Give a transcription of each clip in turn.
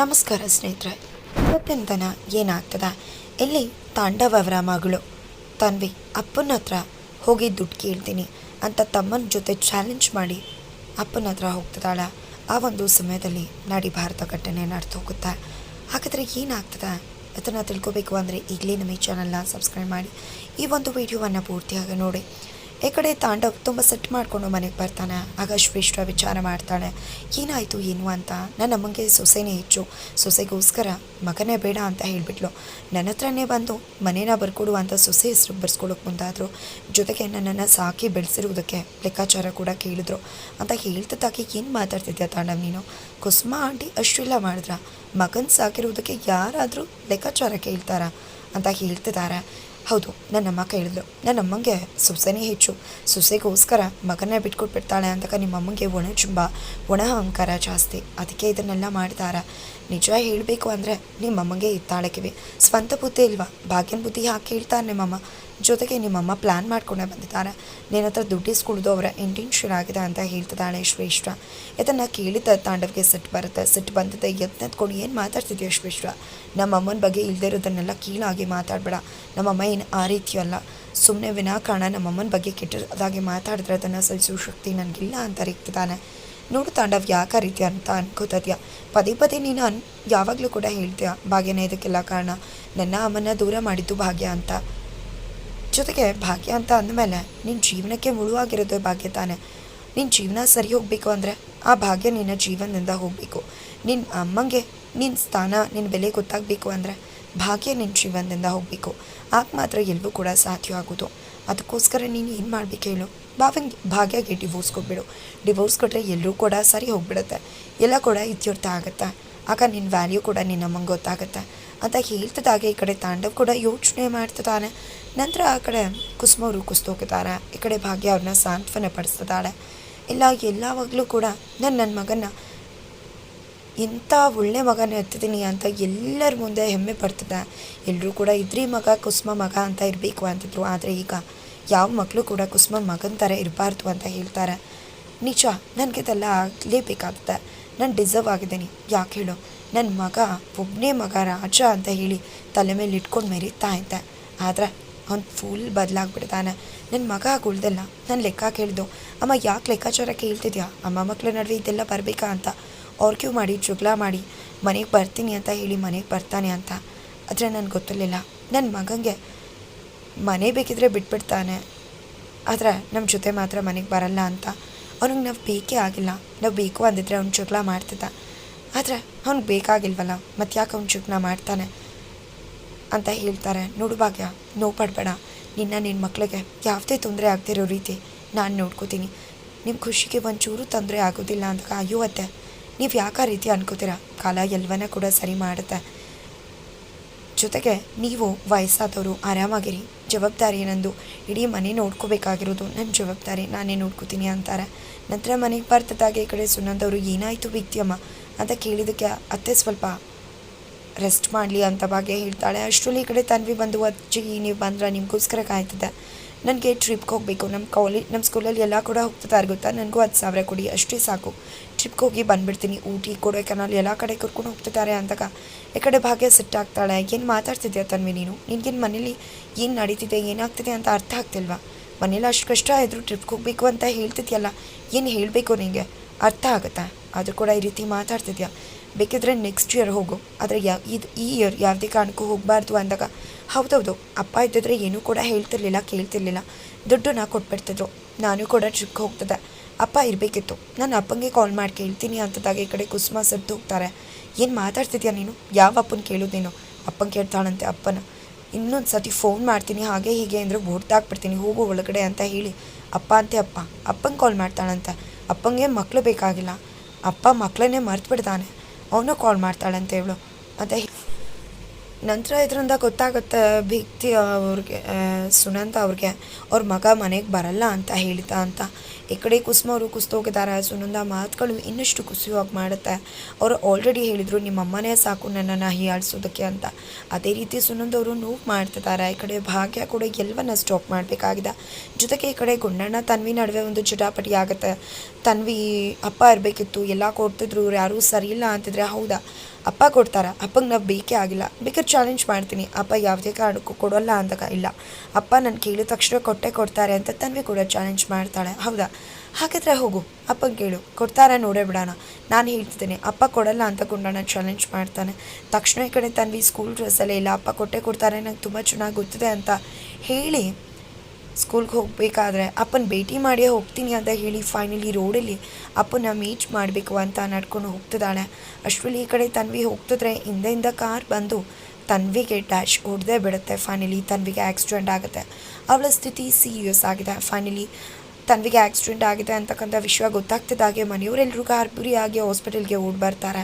ನಮಸ್ಕಾರ ಸ್ನೇಹಿತರೆ. ಇವತ್ತಿನ ದಿನ ಏನಾಗ್ತದ? ಇಲ್ಲಿ ತಾಂಡವ್ ಅವರ ಮಗಳು ತನ್ವಿ ಅಪ್ಪನ ಹತ್ರ ಹೋಗಿ ದುಡ್ಡು ಕೇಳ್ತೀನಿ ಅಂತ ತಮ್ಮನ ಜೊತೆ ಚಾಲೆಂಜ್ ಮಾಡಿ ಅಪ್ಪನ ಹತ್ರ ಹೋಗ್ತದಾಳ ಆ ಒಂದು ಸಮಯದಲ್ಲಿ ನಾಡಿ ಭಾರತ ಘಟನೆ ನಡೆದು ಹೋಗುತ್ತೆ. ಹಾಗಾದರೆ ಏನಾಗ್ತದ? ಅದನ್ನು ತಿಳ್ಕೊಬೇಕು ಅಂದರೆ ಈಗಲೇ ನಮ್ಮ ಈ ಚಾನಲ್ನ ಸಬ್ಸ್ಕ್ರೈಬ್ ಮಾಡಿ. ಈ ಒಂದು ವಿಡಿಯೋವನ್ನು ಪೂರ್ತಿಯಾಗಿ ನೋಡಿ. ಈ ಕಡೆ ತಾಂಡವ್ ತುಂಬ ಸೆಟ್ ಮಾಡಿಕೊಂಡು ಮನೆಗೆ ಬರ್ತಾನೆ. ಆಗ ಶ್ರೇಷ್ಠ ವಿಚಾರ ಮಾಡ್ತಾಳೆ. ಏನಾಯಿತು, ಏನು ಅಂತ? ನನ್ನ ಅಮ್ಮಂಗೆ ಸೊಸೆನೇ ಹೆಚ್ಚು ಸೊಸೆಗೋಸ್ಕರ ಮಗನೇ ಬೇಡ ಅಂತ ಹೇಳಿಬಿಟ್ಲು. ನನ್ನ ಹತ್ರನೇ ಬಂದು ಮನೇನ ಬರ್ಕೊಡು ಅಂತ ಸೊಸೆ ಹೆಸರು ಬರ್ಸ್ಕೊಳಕ್ಕೆ ಮುಂದಾದರು. ಜೊತೆಗೆ ನನ್ನನ್ನು ಸಾಕಿ ಬೆಳೆಸಿರುವುದಕ್ಕೆ ಲೆಕ್ಕಾಚಾರ ಕೂಡ ಕೇಳಿದ್ರು. ಅಂತ ಹೇಳ್ತಿದ್ದಾಗೆ ಏನು ಮಾತಾಡ್ತಿದ್ದೆ ತಾಂಡವ್ ನೀನು? ಕುಸುಮ ಆಂಟಿ ಅಷ್ಟೆಲ್ಲ ಮಾಡಿದ್ರ? ಮಗನ ಸಾಕಿರುವುದಕ್ಕೆ ಯಾರಾದರೂ ಲೆಕ್ಕಾಚಾರ ಕೇಳ್ತಾರಾ? ಅಂತ ಹೇಳ್ತಿದ್ದಾರೆ ಹೌದು ನನ್ನಮ್ಮ ಕೇಳಿದ್ಲು ನನ್ನಮ್ಮಂಗೆ ಸೊಸೆನೇ ಹೆಚ್ಚು. ಸೊಸೆಗೋಸ್ಕರ ಮಗನೇ ಬಿಟ್ಕೊಟ್ಬಿಡ್ತಾಳೆ ಅಂತಕ ನಿಮ್ಮಮ್ಮಂಗೆ ಒಣ ಚುಂಬ ಒಣ ಅಹಂಕಾರ ಜಾಸ್ತಿ. ಅದಕ್ಕೆ ಇದನ್ನೆಲ್ಲ ಮಾಡ್ತಾರ. ನಿಜ ಹೇಳಬೇಕು ಅಂದರೆ ನಿಮ್ಮಮ್ಮಂಗೆ ಇತ್ತಾಳಕಿವೆ ಸ್ವಂತ ಬುದ್ಧಿ ಇಲ್ವಾ? ಭಾಗ್ಯನ ಬುದ್ಧಿ ಹಾಕಿ ಹೇಳ್ತಾರೆ ನಿಮ್ಮಮ್ಮ. ಜೊತೆಗೆ ನಿಮ್ಮಮ್ಮ ಪ್ಲ್ಯಾನ್ ಮಾಡ್ಕೊಂಡೇ ಬಂದಿದ್ದಾರೆ. ನಿನ್ನ ಹತ್ರ ದುಡ್ಡಿಸ್ಕೊಳ್ದು ಅವರ ಇಂಟೆನ್ಷನ್ ಆಗಿದೆ ಅಂತ ಹೇಳ್ತಿದ್ದಾಳೆ ಶ್ರೇಷ್ಠ ಇದನ್ನು ಕೇಳಿದ ತಾಂಡವ್ಗೆ ಸಿಟ್ಟು ಬರುತ್ತೆ. ಸಿಟ್ಟು ಬಂದಿದೆ ಎತ್ನೆತ್ಕೊಂಡು ಏನು ಮಾತಾಡ್ತಿದ್ಯಾ ಶ್ರೇಷ್ಠ ನಮ್ಮ ಅಮ್ಮನ ಬಗ್ಗೆ ಇಲ್ಲದೇ ಇರೋದನ್ನೆಲ್ಲ ಕೀಳಾಗಿ ಮಾತಾಡಬೇಡ. ನಮ್ಮಮ್ಮ ಏನು ಆ ರೀತಿ ಅಲ್ಲ. ಸುಮ್ಮನೆ ವಿನಾಕಾರಣ ನಮ್ಮಮ್ಮನ ಬಗ್ಗೆ ಕೆಟ್ಟದಾಗಿ ಮಾತಾಡಿದ್ರೆ ಅದನ್ನು ಸಹಿಸೋ ಶಕ್ತಿ ನನಗಿಲ್ಲ ಅಂತ ರೀತಿದ್ದಾನೆ ನೋಡು ತಾಂಡವ್, ಯಾಕೆ ರೀತಿ ಅಂತ ಅನ್ಕೋತದ್ಯ? ಪದೇ ಪದೇ ನೀನು ಅನ್ ಯಾವಾಗಲೂ ಕೂಡ ಹೇಳ್ತೀಯ? ಭಾಗ್ಯನೇ ಇದಕ್ಕೆಲ್ಲ ಕಾರಣ. ನನ್ನ ಅಮ್ಮನ ದೂರ ಮಾಡಿದ್ದು ಭಾಗ್ಯ ಅಂತ. ಜೊತೆಗೆ ಭಾಗ್ಯ ಅಂತ ಅಂದಮೇಲೆ ನಿನ್ನ ಜೀವನಕ್ಕೆ ಮುಳುವಾಗಿರೋದು ಭಾಗ್ಯ ತಾನೆ. ನಿನ್ನ ಜೀವನ ಸರಿ ಹೋಗಬೇಕು ಅಂದರೆ ಆ ಭಾಗ್ಯ ನಿನ್ನ ಜೀವನದಿಂದ ಹೋಗಬೇಕು. ನಿನ್ನ ಅಮ್ಮಂಗೆ ನಿನ್ನ ಸ್ಥಾನ ನಿನ್ನ ಬೆಲೆ ಗೊತ್ತಾಗಬೇಕು ಅಂದರೆ ಭಾಗ್ಯ ನಿನ್ನ ಜೀವನದಿಂದ ಹೋಗಬೇಕು. ಆಗ ಮಾತ್ರ ಎಲ್ಲವೂ ಕೂಡ ಸಾಧ್ಯ ಆಗೋದು ಅದಕ್ಕೋಸ್ಕರ ನೀನು ಏನು ಮಾಡಬೇಕು ಹೇಳು? ಭಾವಂಗೆ ಭಾಗ್ಯಗೆ ಡಿವೋರ್ಸ್ ಕೊಟ್ಬಿಡು. ಡಿವೋರ್ಸ್ ಕೊಟ್ಟರೆ ಎಲ್ಲರೂ ಕೂಡ ಸರಿ ಹೋಗ್ಬಿಡುತ್ತೆ. ಎಲ್ಲ ಕೂಡ ಇತ್ಯರ್ಥ ಆಗುತ್ತೆ. ಆಗ ನಿನ್ನ ವ್ಯಾಲ್ಯೂ ಕೂಡ ನಿನ್ನ ಅಮ್ಮಂಗೆ ಗೊತ್ತಾಗುತ್ತೆ. ಅಂತ ಹೇಳ್ತಿದ್ದಾಗೆ ಈ ಕಡೆ ತಾಂಡವ್ ಕೂಡ ಯೋಚನೆ ಮಾಡ್ತಿದ್ದಾನೆ ನಂತರ ಆ ಕಡೆ ಕುಸುಮ ಅವರು ಕುಸ್ತೋಗಿದ್ದಾರೆ. ಈ ಕಡೆ ಭಾಗ್ಯ ಅವ್ರನ್ನ ಸಾಂತ್ವನ ಪಡಿಸ್ತಿದ್ದಾಳೆ. ಇಲ್ಲ, ಎಲ್ಲವಾಗಲೂ ಕೂಡ ನಾನು ನನ್ನ ಮಗನ ಎಂಥ ಒಳ್ಳೆ ಮಗನ ಎತ್ತಿದ್ದೀನಿ ಅಂತ ಎಲ್ಲರ ಮುಂದೆ ಹೆಮ್ಮೆ ಪಡ್ತಿದ್ದೆ. ಎಲ್ಲರೂ ಕೂಡ ಇದ್ರಿ ಮಗ, ಕುಸುಮ ಮಗ ಅಂತ ಇರಬೇಕು ಅಂತಿದ್ರು. ಆದರೆ ಈಗ ಯಾವ ಮಕ್ಕಳು ಕೂಡ ಕುಸುಮ ಮಗನ ಥರ ಇರಬಾರ್ದು ಅಂತ ಹೇಳ್ತಾರೆ. ನಿಜ, ನನಗೆ ಇದೆಲ್ಲ ಆಗಲೇಬೇಕಾಗುತ್ತೆ. ನಾನು ಡಿಸರ್ವ್ ಆಗಿದ್ದೀನಿ. ಯಾಕೆ ಹೇಳು? ನನ್ನ ಮಗ ಒಬ್ಬನೇ ಮಗ ರಾಜ ಅಂತ ಹೇಳಿ ತಲೆ ಮೇಲೆ ಇಟ್ಕೊಂಡು ಮೆರೀತಾ ಇದ್ದೆ. ಆದರೆ ಅವ್ನು ಫುಲ್ ಬದಲಾಗ್ಬಿಡ್ತಾನೆ. ನನ್ನ ಮಗ ಆಗುಳ್ದಲ್ಲ ನಾನು ಲೆಕ್ಕ ಕೇಳಿದ್ದು ಅಮ್ಮ, ಯಾಕೆ ಲೆಕ್ಕಾಚಾರ ಕೇಳ್ತಿದ್ಯಾ ಅಮ್ಮ ಮಕ್ಕಳ ನಡುವೆ ಇದೆಲ್ಲ ಬರಬೇಕಾ ಅಂತ. ಆರ್ಗ್ಯೂ ಮಾಡಿ ಜುಗ್ಲ ಮಾಡಿ. ಮನೆಗೆ ಬರ್ತೀನಿ ಅಂತ ಹೇಳಿ ಮನೆಗೆ ಬರ್ತಾನೆ ಅಂತ. ಆದರೆ ನನಗೆ ಗೊತ್ತಿರಲಿಲ್ಲ. ನನ್ನ ಮಗನಿಗೆ ಮನೆ ಬೇಕಿದ್ರೆ ಬಿಟ್ಬಿಡ್ತಾನೆ. ಆದರೆ ನಮ್ಮ ಜೊತೆ ಮಾತ್ರ ಮನೆಗೆ ಬರಲ್ಲ ಅಂತ. ಅವ್ನಿಗೆ ನಾವು ಬೇಕೇ ಆಗಿಲ್ಲ. ನಾವು ಬೇಕು ಅಂದಿದ್ರೆ ಅವ್ನು ಜಗಳ ಮಾಡ್ತಿದ್ದ. ಆದರೆ ಅವ್ನಿಗೆ ಬೇಕಾಗಿಲ್ವಲ್ಲ ಮತ್ತು ಯಾಕೆ ಅವ್ನು ಚುಕ್ನ ಮಾಡ್ತಾನೆ? ಅಂತ ಹೇಳ್ತಾರೆ. ನೋಡು ಭಾಗ್ಯ, ನೋವು ಪಡಬೇಡ. ನಿನ್ನ ನಿನ್ನ ಮಕ್ಕಳಿಗೆ ಯಾವುದೇ ತೊಂದರೆ ಆಗ್ತಿರೋ ರೀತಿ ನಾನು ನೋಡ್ಕೋತೀನಿ. ನಿಮ್ಮ ಖುಷಿಗೆ ಒಂಚೂರು ತೊಂದರೆ ಆಗೋದಿಲ್ಲ ಅಂತ ಅಯ್ಯೋ ಅತ್ತೆ ನೀವು ಯಾಕೆ ಆ ರೀತಿ ಅನ್ಕೋತೀರಾ? ಕಾಲ ಎಲ್ಲವನ್ನ ಕೂಡ ಸರಿ ಮಾಡುತ್ತೆ. ಜೊತೆಗೆ ನೀವು ವಯಸ್ಸಾದವರು, ಆರಾಮಾಗಿರಿ. ಜವಾಬ್ದಾರಿ ನಂದು. ಇಡೀ ಮನೆ ನೋಡ್ಕೋಬೇಕಾಗಿರೋದು ನನ್ನ ಜವಾಬ್ದಾರಿ. ನಾನೇ ನೋಡ್ಕೋತೀನಿ ಅಂತಾರೆ. ನಂತರ ಮನೆಗೆ ಬರ್ತದಾಗೆ ಈ ಕಡೆ ಸುನಂದವರು, ಏನಾಯಿತು ವಿದ್ಯಮ್ಮ? ಅಂತ ಕೇಳಿದ್ದಕ್ಕೆ ಅತ್ತೆ ಸ್ವಲ್ಪ ರೆಸ್ಟ್ ಮಾಡಲಿ ಅಂತ ಭಾಗ್ಯ ಹೇಳ್ತಾಳೆ. ಅಷ್ಟರಲ್ಲಿ ಈ ಕಡೆ ತನ್ವಿ ಬಂದು, ಅಜ್ಜಿ, ನೀವು ಬಂದ್ರೆ ನಿಮಗೋಸ್ಕರ ಕಾಯ್ತಿದ್ದೆ. ನನಗೆ ಟ್ರಿಪ್ಗೆ ಹೋಗಬೇಕು. ನಮ್ಮ ಕಾಲೇಜ್ ನಮ್ಮ ಸ್ಕೂಲಲ್ಲಿ ಎಲ್ಲ ಕೂಡ ಹೋಗ್ತಿದ್ದಾರೆ ಗೊತ್ತಾ? ನನಗೂ ಹತ್ತು ಸಾವಿರ ಕೊಡಿ, ಅಷ್ಟೇ ಸಾಕು. ಟ್ರಿಪ್ಗೆ ಹೋಗಿ ಬಂದುಬಿಡ್ತೀನಿ. ಊಟಿ, ಕೊಡೈಕೆನಾಲ್ ಎಲ್ಲ ಕಡೆ ಕರ್ಕೊಂಡು ಹೋಗ್ತಿದ್ದಾರೆ ಅಂತಕ ಈ ಕಡೆ ಭಾಗ್ಯ ಸಿಟ್ಟಾಗ್ತಾಳೆ ಏನು ಮಾತಾಡ್ತಿದ್ಯಾ ತನ್ವಿ ನೀನು? ನಿನಗೇನು ಮನೇಲಿ ಏನು ನಡೀತಿದೆ, ಏನಾಗ್ತಿದೆ ಅಂತ ಅರ್ಥ ಆಗ್ತಿಲ್ವಾ? ಮನೇಲಿ ಅಷ್ಟು ಕಷ್ಟ ಆದರೂ ಟ್ರಿಪ್ಗೆ ಹೋಗಬೇಕು ಅಂತ ಹೇಳ್ತಿದ್ಯಲ್ಲ, ಏನು ಹೇಳಬೇಕು ನಿನಗೆ ಅರ್ಥ ಆಗುತ್ತಾ? ಆದರೂ ಕೂಡ ಈ ರೀತಿ ಮಾತಾಡ್ತಿದ್ಯಾ? ಬೇಕಿದ್ರೆ ನೆಕ್ಸ್ಟ್ ಇಯರ್ ಹೋಗು. ಆದರೆ ಯಾವ ಇದು ಈ ಇಯರ್ ಯಾವುದೇ ಕಾರಣಕ್ಕೂ ಹೋಗಬಾರ್ದು ಅಂದಾಗ, ಹೌದೌದು, ಅಪ್ಪ ಇದ್ದಿದ್ರೆ ಏನೂ ಕೂಡ ಹೇಳ್ತಿರ್ಲಿಲ್ಲ, ಕೇಳ್ತಿರ್ಲಿಲ್ಲ. ನಾ ಕೊಟ್ಬಿಡ್ತಿದ್ರು. ನಾನು ಕೂಡ ಟ್ರಿಪ್ಗೆ ಹೋಗ್ತದೆ ಅಪ್ಪ ಇರಬೇಕಿತ್ತು. ನಾನು ಅಪ್ಪಂಗೆ ಕಾಲ್ ಮಾಡಿ ಕೇಳ್ತೀನಿ ಅಂತದಾಗ ಈ ಕಡೆ ಕುಸುಮ ಸದ್ದು ಹೋಗ್ತಾರೆ. ಏನು ಮಾತಾಡ್ತಿದ್ಯಾ ನೀನು? ಯಾವ ಅಪ್ಪನ ಕೇಳೋದು ನೀನು? ಅಪ್ಪನ ಕೇಳ್ತಾಳಂತೆ ಅಪ್ಪನ. ಇನ್ನೊಂದು ಸತಿ ಫೋನ್ ಮಾಡ್ತೀನಿ, ಹಾಗೆ ಹೀಗೆ ಅಂದರೆ ಓಡ್ದಾಕ್ಬಿಡ್ತೀನಿ ಹೋಗು ಒಳಗಡೆ ಅಂತ ಹೇಳಿ. ಅಪ್ಪ ಅಂತೆ ಅಪ್ಪ, ಅಪ್ಪಂಗೆ ಕಾಲ್ ಮಾಡ್ತಾಳಂತೆ. ಅಪ್ಪಂಗೆ ಮಕ್ಕಳು ಬೇಕಾಗಿಲ್ಲ. ಅಪ್ಪ ಮಕ್ಕಳನ್ನೇ ಮರ್ತು ಬಿಡ್ತಾನೆ ಅವನು ಕಾಲ್ ಮಾಡ್ತಾಳಂತೆ ಹೇಳು ಮತ್ತು ನಂತರ ಇದರಿಂದ ಗೊತ್ತಾಗುತ್ತೆ ಭಿಕ್ತಿ ಅವ್ರಿಗೆ ಸುನಂತ ಅವ್ರಿಗೆ. ಅವ್ರ ಮಗ ಮನೆಗೆ ಬರಲ್ಲ ಅಂತ ಹೇಳಿದ ಅಂತ. ಈ ಕಡೆ ಕುಸುಮ ಅವರು ಕುಸ್ತೋಗಿದ್ದಾರೆ. ಸುನಂದ ಮಾತುಗಳು ಇನ್ನಷ್ಟು ಕುಸಿಯುವಾಗಿ ಮಾಡುತ್ತೆ. ಅವರು ಆಲ್ರೆಡಿ ಹೇಳಿದರು, ನಿಮ್ಮ ಅಮ್ಮನೇ ಸಾಕು ನನ್ನನ್ನು ಹೀಯಾಡಿಸೋದಕ್ಕೆ ಅಂತ. ಅದೇ ರೀತಿ ಸುನಂದ ಅವರು ನೋವು ಮಾಡ್ತಿದ್ದಾರೆ. ಈ ಕಡೆ ಭಾಗ್ಯ ಕೂಡ ಎಲ್ಲವನ್ನ ಸ್ಟಾಪ್ ಮಾಡಬೇಕಾಗಿದೆ. ಜೊತೆಗೆ ಈ ಕಡೆ ಗುಂಡಣ್ಣ, ತನ್ವಿ ನಡುವೆ ಒಂದು ಜಟಾಪಟಿ ಆಗುತ್ತೆ. ತನ್ವಿ, ಅಪ್ಪ ಇರಬೇಕಿತ್ತು, ಎಲ್ಲ ಕೊಡ್ತಿದ್ರು, ಯಾರೂ ಸರಿ ಇಲ್ಲ ಅಂತಿದ್ರೆ ಹೌದಾ? ಅಪ್ಪ ಕೊಡ್ತಾರ, ಅಪ್ಪಂಗೆ ನಾವು ಬೇಕೇ ಆಗಿಲ್ಲ. ಬೇಕಾದ್ರೆ ಚಾಲೆಂಜ್ ಮಾಡ್ತೀನಿ. ಅಪ್ಪ ಯಾವುದೇ ಕಾರಣಕ್ಕೂ ಕೊಡೋಲ್ಲ ಅಂದಾಗ ಇಲ್ಲ. ಅಪ್ಪ ನನ್ನ ಕೇಳಿದ ತಕ್ಷಣ ಕೊಟ್ಟೆ ಕೊಡ್ತಾರೆ ಅಂತ ತನ್ವಿ ಕೂಡ ಚಾಲೆಂಜ್ ಮಾಡ್ತಾಳೆ. ಹೌದಾ? ಹಾಗಾದರೆ ಹೋಗು. ಅಪ್ಪ ಕೇಳು. ಕೊಡ್ತಾರೆ ನೋಡೇ ಬಿಡೋಣ. ನಾನು ಹೇಳ್ತಿದ್ದೀನಿ ಅಪ್ಪ ಕೊಡಲ್ಲ ಅಂತ ಗುಂಡಣ್ಣ ಚಾಲೆಂಜ್ ಮಾಡ್ತಾನೆ. ತಕ್ಷಣ ಈ ಕಡೆ ತನ್ವಿ ಸ್ಕೂಲ್ ಡ್ರೆಸ್ಸಲ್ಲೇ ಇಲ್ಲ, ಅಪ್ಪ ಕೊಟ್ಟೆ ಕೊಡ್ತಾರೆ. ನಂಗೆ ತುಂಬ ಚೆನ್ನಾಗಿ ಗೊತ್ತಿದೆ ಅಂತ ಹೇಳಿ ಸ್ಕೂಲ್ಗೆ ಹೋಗಬೇಕಾದ್ರೆ ಅಪ್ಪನ ಭೇಟಿ ಮಾಡಿಯೇ ಹೋಗ್ತೀನಿ ಅಂತ ಹೇಳಿ ಫೈನಲಿ ರೋಡಲ್ಲಿ ಅಪ್ಪನ ಮೀಟ್ ಮಾಡಬೇಕು ಅಂತ ನಡ್ಕೊಂಡು ಹೋಗ್ತಿದ್ದಾಳೆ. ಅಷ್ಟರಲ್ಲಿ ಈ ಕಡೆ ತನ್ವಿ ಹೋಗ್ತಿದ್ರೆ ಹಿಂದೆಯಿಂದ ಕಾರ್ ಬಂದು ತನ್ವಿಗೆ ಡ್ಯಾಶ್ ಹೊಡೆದೇ ಬಿಡುತ್ತೆ. ಫೈನಲಿ ತನ್ವಿಗೆ ಆಕ್ಸಿಡೆಂಟ್ ಆಗುತ್ತೆ. ಅವಳ ಸ್ಥಿತಿ ಸೀರಿಯಸ್ ಆಗಿದೆ. ಫೈನಲಿ ತನ್ವಿಗೆ ಆಕ್ಸಿಡೆಂಟ್ ಆಗಿದೆ ಅಂತಕ್ಕಂಥ ವಿಷಯ ಗೊತ್ತಾಗ್ತಿದ್ದಾಗೆ ಮನೆಯವರೆಲ್ಲರೂ ಗಾರ್ಬುರಿಯಾಗಿ ಹಾಸ್ಪಿಟಲ್ಗೆ ಓಡ್ ಬರ್ತಾರೆ.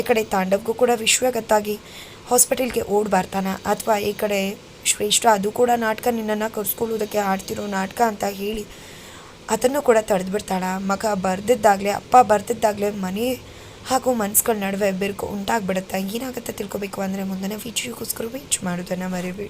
ಈ ಕಡೆ ತಾಂಡವ್ಗೂ ಕೂಡ ವಿಷಯ ಗೊತ್ತಾಗಿ ಹಾಸ್ಪಿಟಲ್ಗೆ ಓಡಿ ಬರ್ತಾನೆ. ಅಥವಾ ಈ ಕಡೆ ಶ್ರೇಷ್ಠ ಅದು ಕೂಡ ನಾಟಕ ನಿನ್ನನ್ನು ಕರ್ಸ್ಕೊಳ್ಳೋದಕ್ಕೆ ಆಡ್ತಿರೋ ನಾಟಕ ಅಂತ ಹೇಳಿ ಅದನ್ನು ಕೂಡ ತಡೆದು ಬಿಡ್ತಾಳೆ. ಮಗ ಬರ್ದಿದ್ದಾಗಲೇ, ಅಪ್ಪ ಬರ್ದಿದ್ದಾಗಲೇ ಮನೆ ಹಾಗೂ ಮನ್ಸುಗಳ ನಡುವೆ ಬಿರುಕು ಉಂಟಾಗ್ಬಿಡುತ್ತೆ. ಏನಾಗುತ್ತೆ ತಿಳ್ಕೊಬೇಕು ಅಂದರೆ ಮುಂದಿನ ವಿಡಿಯೋಗೋಸ್ಕರ ವೀಚ್ ಮಾಡೋದನ್ನು ಮರಿಬೇಡಿ.